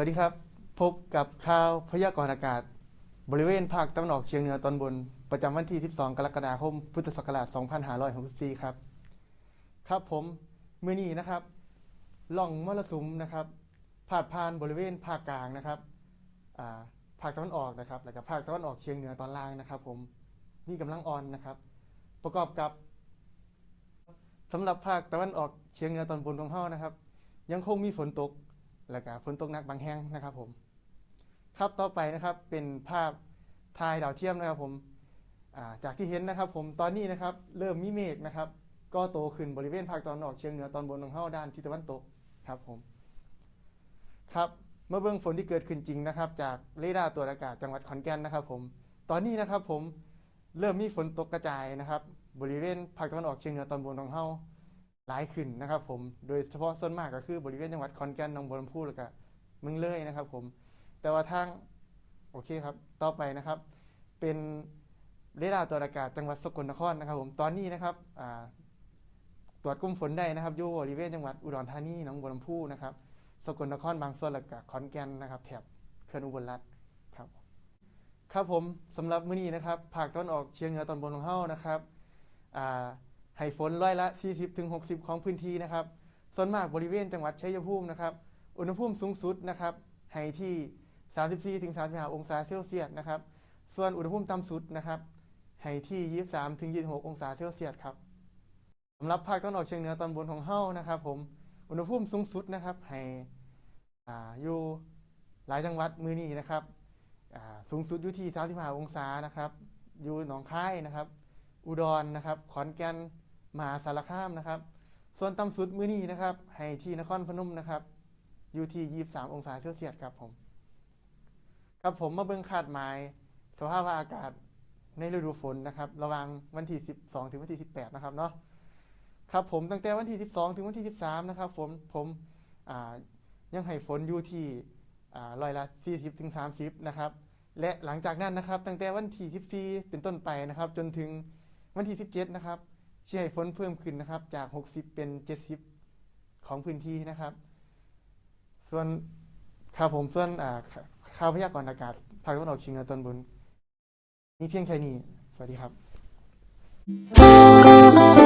วัสดีครับ พบกับข่าวพยากรณ์อากาศ บริเวณภาคตะวันออกเฉียงเหนือตอนบน ประจำวันที่ 12 กรกฎาคม พุทธศักราช 2564 ครับ ครับผมมือนี้นะครับล่องมรสุมนะครับพาดผ่านบริเวณภาคกลางนะครับภาคตะวันออกนะครับ แล้วก็ภาคตะวันออกเฉียงเหนือตอนล่างนะครับ ผมมีกำลังอ่อนนะครับ ประกอบกับสำหรับภาคตะวันออกเฉียงเหนือตอนบนของเฮานะครับ ยังคงมีฝนตก แล้วก็ฝนตกหนักบางแห่งนะครับผม ครับต่อไปนะครับเป็นภาพถ่ายดาวเทียมนะครับผมาจากที่เห็นนะครับผมตอนนี้นะครับเริ่มมีเมฆนะครับก็โตขึ้นบริเวณภาคตะวันออกเฉียงเหนือตอนบนของเฮาด้านทิศตะวันตกครับผมครับเมื่อเบื้องฝนที่เกิดขึ้นจริงนะครับ จากเรดาร์ตรวจอากาศจังหวัดขอนแก่นนะครับผมตอนนี้นะครับผมเริ่มมีฝนตกกระจายนะครับ บริเวณภาคตะวันออกเฉียงเหนือตอนบนของเฮา หลายขึ้นนะครับผม โดยเฉพาะส่วนมากก็คือบริเวณจังหวัดขอนแก่นหนองบัวลำพูแล้วก็เมืองเลยนะครับผม แต่ว่าทางโอเคครับ ต่อไปนะครับ เป็นเรดาร์ตรวจอากาศจังหวัดสกลนครนะครับ ผม ตอนนี้นะครับตรวจกลุ่มฝนได้นะครับอยู่บริเวณจังหวัดอุดรธานีหนองบัวลำพูนะครับ สกลนครบางส่วนแล้วก็ขอนแก่นนะครับ แถบเขื่อนอุบลรัฐครับ ครับผมสำหรับมื้อนี้นะครับ ภาคตะวันออกเฉียงเหนือตอนบนของเฮานะครับอ่า ให้ฝนร้อยละ 40-60 ของพื้นที่นะครับ ส่วนมากบริเวณจังหวัดชัยภูมินะครับ อุณหภูมิสูงสุดนะครับ ให้ที่ 34-35 องศาเซลเซียสนะครับ ส่วนอุณหภูมิต่ำสุดนะครับ ให้ที่ 23-26 องศาเซลเซียสครับสำหรับภาคตะวันออกเฉียงเหนือตอนบนของเฮานะครับ ผม อุณหภูมิสูงสุดนะครับให้อยู่หลายจังหวัดมือนี้นะครับสูงสุดอยู่ที่ 35 องศานะครับ อยู่หนองคายนะครับ อุดรนะครับ ขอนแก่น มหาสารคามนะครับ ส่วนต่ำสุดมื้อนี้นะครับให้ที่นครพนมนะครับ อยู่ที่ 23 องศาเซลเซียสครับผม ครับผมมาเบิ่งคาดหมายสภาพอากาศในฤดูฝนนะครับ ระหว่างวันที่ 12 ถึงวันที่ 18 นะครับเนาะครับผมตั้งแต่วันที่ 12 ถึงวันที่ 13 นะครับ ผมผมยังให้ฝนอยู่ที่อ่าร้อยละ 40 ถึง 30 นะครับ และหลังจากนั้นนะครับ ตั้งแต่วันที่ 14 เป็นต้นไปนะครับ จนถึงวันที่ 17 นะครับ เชื่อให้ฝนเพิ่มขึ้นนะครับ จาก 60 เป็น 70 ของพื้นที่นะครับ ส่วนข่าวผมส่วนข่าข่าวพยากรณ์อากาศภาคตะวันออกเฉียงเหนือตอนบนมีเพียงแค่นี้ สวัสดีครับ